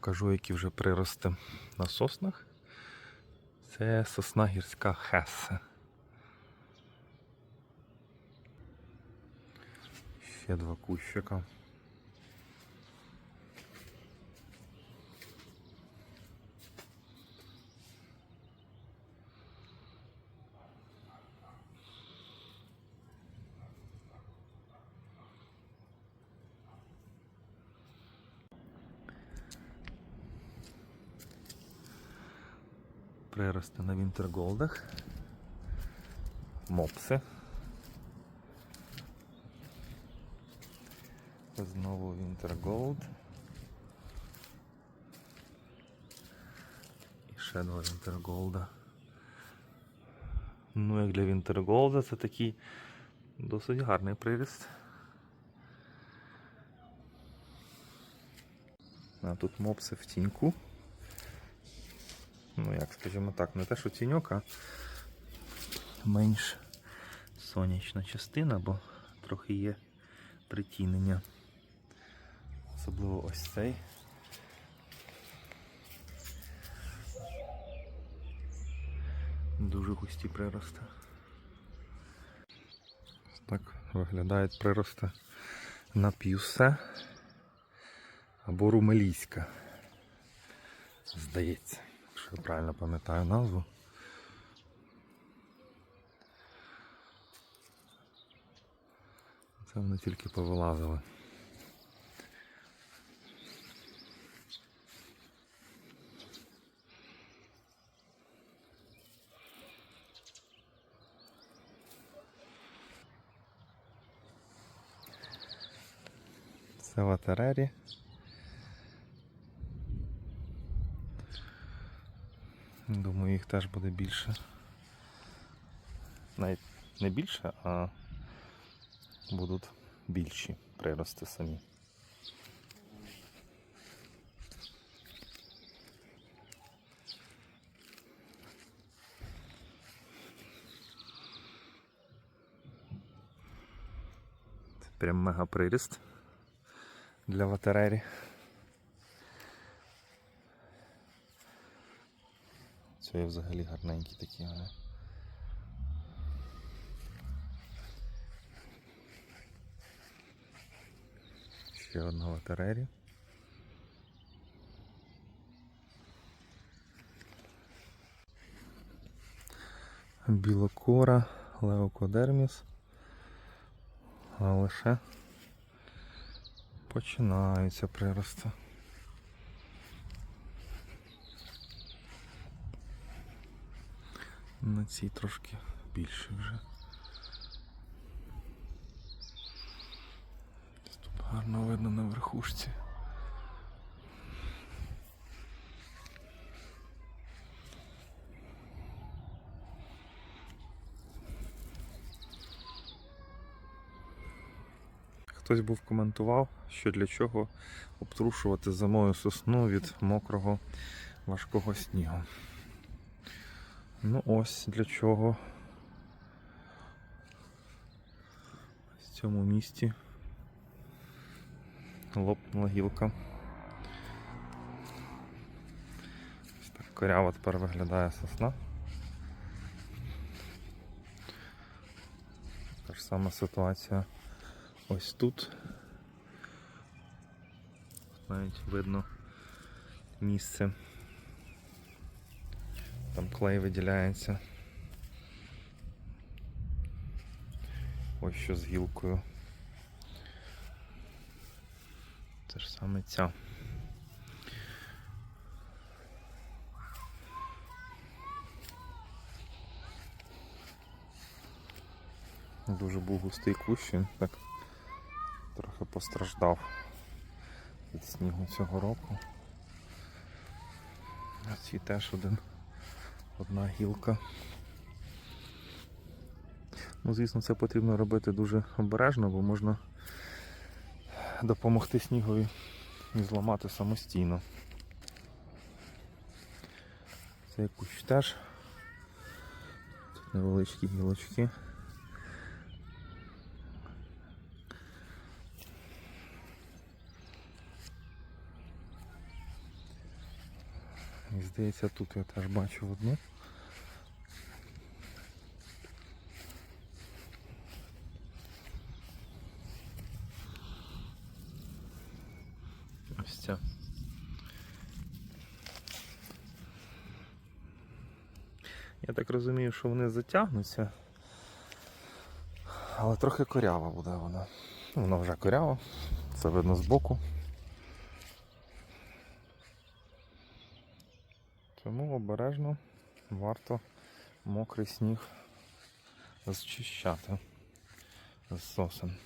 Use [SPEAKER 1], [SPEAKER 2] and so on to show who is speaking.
[SPEAKER 1] покажу, які вже прирости на соснах. Це сосна гірська хеса. Ще два кущика. Прирости на Вінтерголдах. Мопси. Знову Вінтерголд. І ще два Вінтерголда. Ну, як для Вінтерголда, це такий досить гарний приріст. А тут мопси в тіньку. Ну, як скажімо так, не те, що тіньок, а менш сонячна частина, бо трохи є притінення. Особливо ось цей. Дуже густі прирости. Так виглядають прирости на п'юсе або румелійська. Здається, якщо правильно пам'ятаю назву. Це вони тільки повилазили. Це ватерері. Думаю, їх теж буде більше. Навіть не більше, а будуть більші прирости самі. Прям мега приріст для ватерері. Це взагалі гарненькі такі. Але... Ще одна ватерері. Білокора, леокодерміс. А лише починаються прирости. На цій трошки більше вже. Тут гарно видно на верхушці. Хтось був коментував, що для чого обтрушувати зимою сосну від мокрого важкого снігу. Ну ось для чого в цьому місті лопнула гілка. Ось так коряво тепер виглядає сосна. Та ж сама ситуація ось тут. Навіть видно місце. Там клей виділяється. Ось що з гілкою. Це ж саме ця. Дуже був густий кущ, він так трохи постраждав від снігу цього року. А ці теж один одна гілка. Ну, звісно, це потрібно робити дуже обережно, бо можна допомогти снігові і зламати самостійно. Це кущ теж. Тут невеличкі гілочки. І здається, тут я теж бачу одну. Ось ця. Я так розумію, що вони затягнуться. Але трохи корява буде вона. Вона вже корява, це видно збоку. Тому обережно варто мокрий сніг зчищати з сосен.